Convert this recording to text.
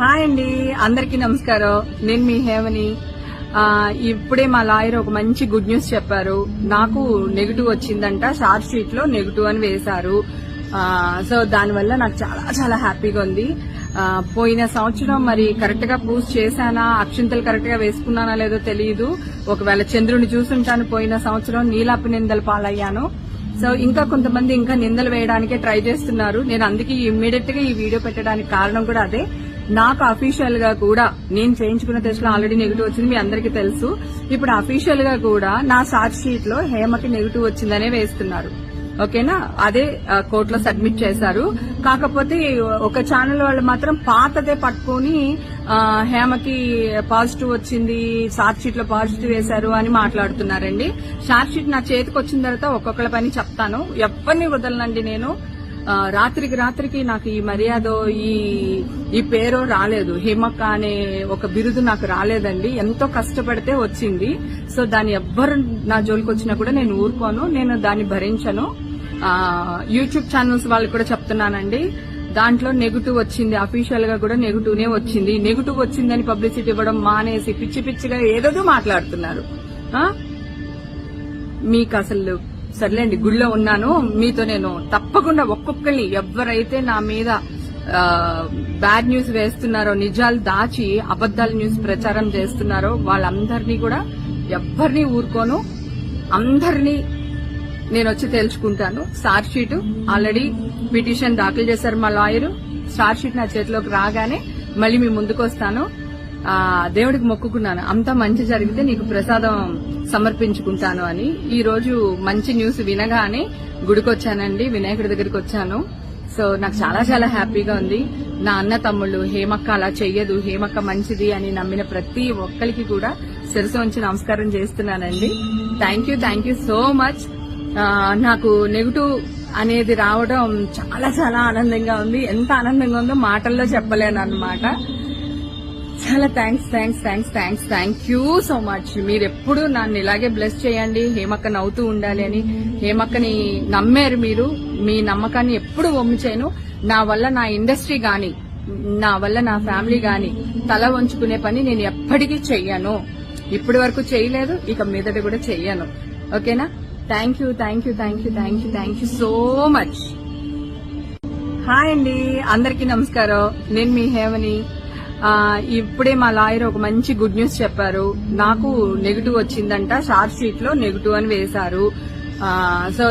Hi అండి. అందరికీ నమస్కారం. నేను మీ హేమని. ఇప్పుడే మా లాయర్ ఒక మంచి గుడ్ న్యూస్ చెప్పారు. నాకు నెగిటివ్ వచ్చిందంట షార్ట్ షీట్లో నెగిటివ్ అని వేశారు. సో దానివల్ల నాకు చాలా చాలా హ్యాపీగా ఉంది. పోయిన సంవత్సరం మరి కరెక్ట్గా పూజ చేశానా అక్షింతలు కరెక్ట్గా వేసుకున్నానా లేదో తెలియదు. ఒకవేళ చంద్రుని చూసుంటాను పోయిన సంవత్సరం నీలాపి నిందలు పాలయ్యాను. సో ఇంకా కొంతమంది ఇంకా నిందలు వేయడానికే ట్రై చేస్తున్నారు. నేను అందుకే ఇమ్మీడియట్గా ఈ వీడియో పెట్టడానికి కారణం కూడా అదే. నాకు అఫీషియల్గా కూడా నేను చేయించుకున్న టెస్ట్లో ఆల్రెడీ నెగిటివ్ వచ్చింది మీ అందరికీ తెలుసు. ఇప్పుడు అఫీషియల్గా కూడా నా చార్జ్ షీట్లో హేమకి నెగిటివ్ వచ్చిందనే వేస్తున్నారు. ఓకేనా అదే కోర్టులో సబ్మిట్ చేశారు. కాకపోతే ఒక ఛానల్ వాళ్ళు మాత్రం పాతదే పట్టుకొని హేమకి పాజిటివ్ వచ్చింది చార్జ్ షీట్లో పాజిటివ్ వేశారు అని మాట్లాడుతున్నారండి. చార్జ్ షీట్ నా చేతికి వచ్చిన తర్వాత ఒక్కొక్కళ్ళ పని చెప్తాను. ఎవరిని వదలనండి నేను? రాత్రికి రాత్రికి నాకు ఈ మర్యాద ఈ ఈ పేరు రాలేదు. హేమక్క అనే ఒక బిరుదు నాకు రాలేదండి. ఎంతో కష్టపడితే వచ్చింది. సో దాన్ని ఎవ్వరు నా జోలికి వచ్చినా కూడా నేను ఊరుకోను. నేను దాన్ని భరించను. యూట్యూబ్ ఛానల్స్ వాళ్ళకి కూడా చెప్తున్నానండి. దాంట్లో నెగిటివ్ వచ్చింది. అఫీషియల్గా కూడా నెగిటివ్నే వచ్చింది. నెగిటివ్ వచ్చిందని పబ్లిసిటీ ఇవ్వడం మానేసి పిచ్చి పిచ్చిగా ఏదోదో మాట్లాడుతున్నారు. మీకు అసలు సర్లేండి గుడిలో ఉన్నాను. మీతో నేను తప్పకుండా ఒక్కొక్కరిని ఎవరైతే నా మీద బ్యాడ్ న్యూస్ వేస్తున్నారో నిజాలు దాచి అబద్దాల న్యూస్ ప్రచారం చేస్తున్నారో వాళ్ళందరినీ కూడా ఎవ్వరిని ఊరుకోను. అందరినీ నేను వచ్చి తెలుసుకుంటాను స్టార్ షీట్ ఆల్రెడీ పిటిషన్ దాఖలు చేశారు మా లాయరు స్టార్ షీట్ నా చేతిలోకి రాగానే మళ్ళీ మీ ముందుకు వస్తాను ఆ దేవుడికి మొక్కుకున్నాను. అంతా మంచి జరిగితే నీకు ప్రసాదం సమర్పించుకుంటాను అని. ఈ రోజు మంచి న్యూస్ వినగానే గుడికి వచ్చానండి వినాయకుడి దగ్గరికి వచ్చాను. సో నాకు చాలా చాలా హ్యాపీగా ఉంది. నా అన్న తమ్ముళ్ళు హేమక్క అలా చెయ్యదు. హేమక్క మంచిది అని నమ్మిన ప్రతి ఒక్కరికి కూడా శిరసు ఉంచి నమస్కారం చేస్తున్నానండి. Thank you thank you so much నాకు నెగిటివ్ అనేది రావడం చాలా చాలా ఆనందంగా ఉంది. ఎంత ఆనందంగా ఉందో మాటల్లో చెప్పలేను అనమాట చాలా thanks thanks thanks thanks thank you so much మీరు ఎప్పుడు నన్ను ఇలాగే బ్లెస్ చేయండి హేమక్క నవ్వుతూ ఉండాలి అని. హేమక్కని నమ్మారు మీరు. మీ నమ్మకాన్ని ఎప్పుడు వమ్ము నా వల్ల నా ఇండస్ట్రీ గాని నా వల్ల నా ఫ్యామిలీ గాని తల వంచుకునే పని నేను ఎప్పటికీ చెయ్యను. ఇప్పటి వరకు చేయలేదు ఇక మీదట కూడా చెయ్యను. ఓకేనా? Thank you thank you thank you thank you thank you so much hi అండి అందరికీ నమస్కారం. నేను మీ హేమని. ఇప్పుడే మా లాయర్ ఒక మంచి గుడ్ న్యూస్ చెప్పారు. నాకు నెగిటివ్ వచ్చిందంట షార్ట్ షీట్లో నెగిటివ్ అని వేశారు. ఆ, సో